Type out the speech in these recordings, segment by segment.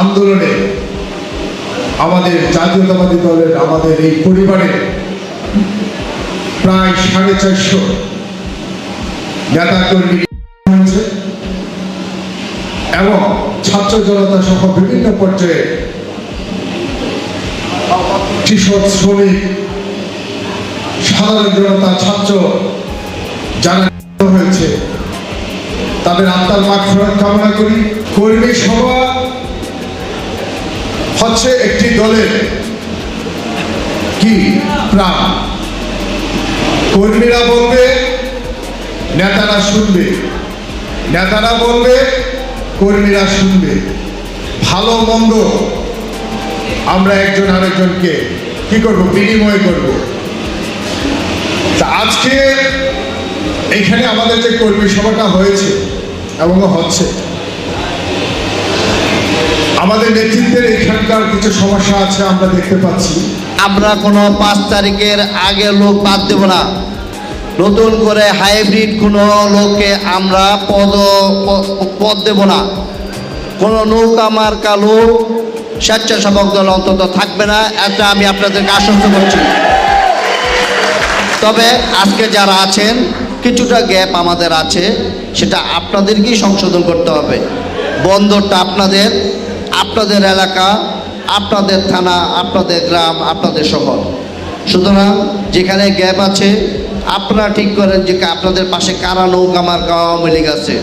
আন্দোলনে আমাদের জাতীয়তাবাদী দলের আমাদের এই পরিবারের প্রায় সাড়ে চারশো নেতা কর্মী হয়েছে এবং ছাত্র জনতা সহ বিভিন্ন পর্যায়ে কৃষক, শ্রমিক, সাধারণ জনতা, ছাত্র যারা হয়েছে, তাদের আত্মার মাঠ ফেরত কামনা করি। কর্মী সভা হচ্ছে একটি দলের কি প্রাণ। কর্মীরা বলবে, নেতারা শুনবে। নেতারা বলবে, কর্মীরা শুনবে। ভালো, মন্দ, আমরা একজন আরেকজনকে কি করব? বিনিময় করব। আজকে এখানে আমাদের যে কর্মী সভাটা হয়েছে এবং হচ্ছে আমাদের নেতৃত্বের এখানকার কিছু সমস্যা আছে, আমরা দেখতে পাচ্ছি। আমরা কোনো পাঁচ তারিখের আগে লোক বাদ দেব না। নতুন করে হাইব্রিড কোনো লোককে আমরা পদ পদ দেব না। কোনো নৌকা মার্কা লোক, স্বেচ্ছাসেবক দল অন্তত থাকবে না, এটা আমি আপনাদেরকে আশ্বস্ত করছি। তবে আজকে যারা আছেন, কিছুটা গ্যাপ আমাদের আছে, সেটা আপনাদেরকেই সংশোধন করতে হবে। বন্দরটা আপনাদের আপনাদের এলাকা, আপনাদের থানা, আপনাদের গ্রাম, আপনাদের শহর। সুতরাং যেখানে গ্যাপ আছে, আপনারা ঠিক করেন যে আপনাদের পাশে কারা নৌকা মার্কা আওয়ামী লীগ আছে।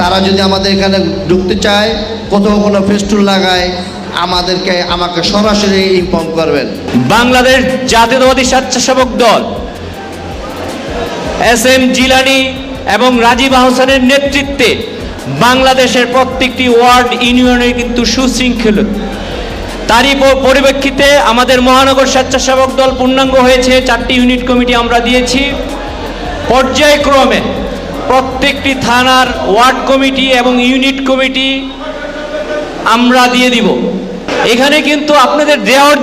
তারা যদি আমাদের এখানে ঢুকতে চায়, কোথাও কোনো ফেস্টুল লাগায়, আমাদেরকে, আমাকে সরাসরি ইনফর্ম করবেন। বাংলাদেশ জাতীয়তাবাদী স্বেচ্ছাসেবক দল, এস এম জিলানি এবং রাজীব আহসানের নেতৃত্বে বাংলাদেশের প্রত্যেকটি ওয়ার্ড ইউনিয়নে কিন্তু সুশৃঙ্খল। তারই পরিপ্রেক্ষিতে আমাদের মহানগর স্বেচ্ছাসেবক দল পূর্ণাঙ্গ হয়েছে। চারটি ইউনিট কমিটি আমরা দিয়েছি। পর্যায়ক্রমে প্রত্যেকটি থানার ওয়ার্ড কমিটি এবং ইউনিট কমিটি আমরা দিয়ে দিব। এখানে কিন্তু আপনাদের দেওয়ার